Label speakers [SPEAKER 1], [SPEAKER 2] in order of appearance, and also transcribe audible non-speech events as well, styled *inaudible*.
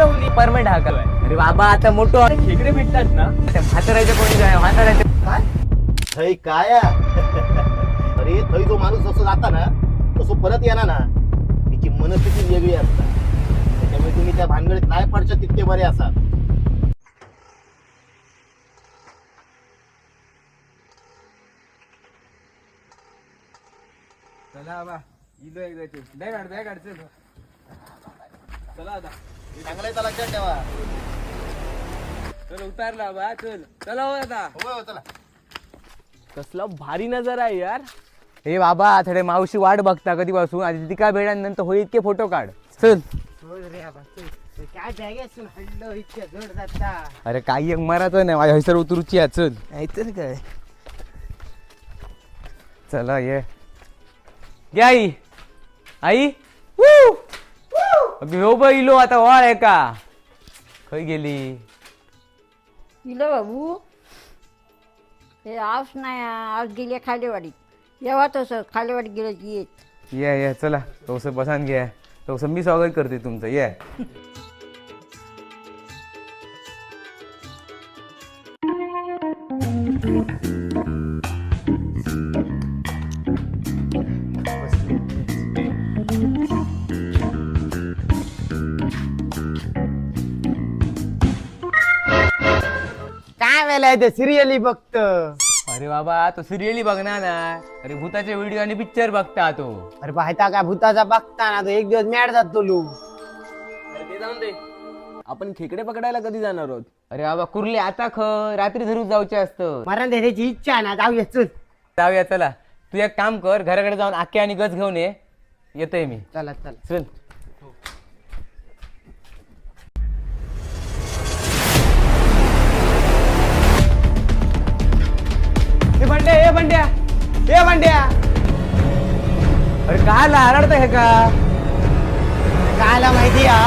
[SPEAKER 1] Apartment हा काय अरे बाबा आता मोठो खेकडे भेटतात ना. त्या म्हाताराच्या कोणी काय? म्हाताराच्या
[SPEAKER 2] थंय काय आ? *laughs* अरे थंय जो माणूस जसं जाता ना तसं परत येणार ना. तिची मनस्थिती वेगळी असतात. त्याच्यामुळे तुम्ही त्या भानगडीत नाही पडच्या तितके बरे असाल.
[SPEAKER 3] चला बा इलो एकदा बॅग चल. चला आता.
[SPEAKER 2] चांगलं लक्षात ठेवा.
[SPEAKER 3] चल उतारला बा चल. चला हो आता.
[SPEAKER 2] हो हो, चला.
[SPEAKER 1] कसला भारी नजर आहे यार. हे बाबा थोडे मावशी वाट बघता कधीपासून. आधी ती काय भेटा नंतर होईल इतके फोटो काढ. चल.
[SPEAKER 4] काय हल्लो जोड जाता
[SPEAKER 1] अरे काही एक मराचं नाही माझ्या हैसर उतरूची आहे. चल.
[SPEAKER 4] नाहीतर काय?
[SPEAKER 1] चला ये. घे आई. आई! अगं ह्यो ब इलो आता वाळ आहे का? खय गेली?
[SPEAKER 5] इलं बाबू हे आऊस नाही आऊस गेले खालेवाडीत. येवा तसं खालेवाडीत गेलं की येत.
[SPEAKER 1] ये ये चला. तोस बसान घ्या तोस मी स्वागत करते तुमचं. ये.
[SPEAKER 4] काय वेळा ते सिरियली बघत.
[SPEAKER 1] अरे बाबा तो सिरियली बघणार ना. अरे भूताचे व्हिडिओ आणि पिक्चर बघता तो.
[SPEAKER 4] अरे पाहता काय भूताचा बघता ना तो एक दिवस मॅड जातो लू.
[SPEAKER 1] आपण खेकडे पकडायला कधी जाणार आहोत? अरे बाबा कुर्ले आता ख. रात्री धरून जाऊचे असतं.
[SPEAKER 4] मरण देण्याची इच्छा आहे ना जाऊया चल.
[SPEAKER 1] जाऊया चला. तू एक काम कर घराकडे जाऊन आके आणि गज घेऊन ये. येतोय मी.
[SPEAKER 4] चला चला.
[SPEAKER 1] चल. बंड्या. ए बंड्या. अरे काय लारडत हे का?
[SPEAKER 4] कायला माहिती या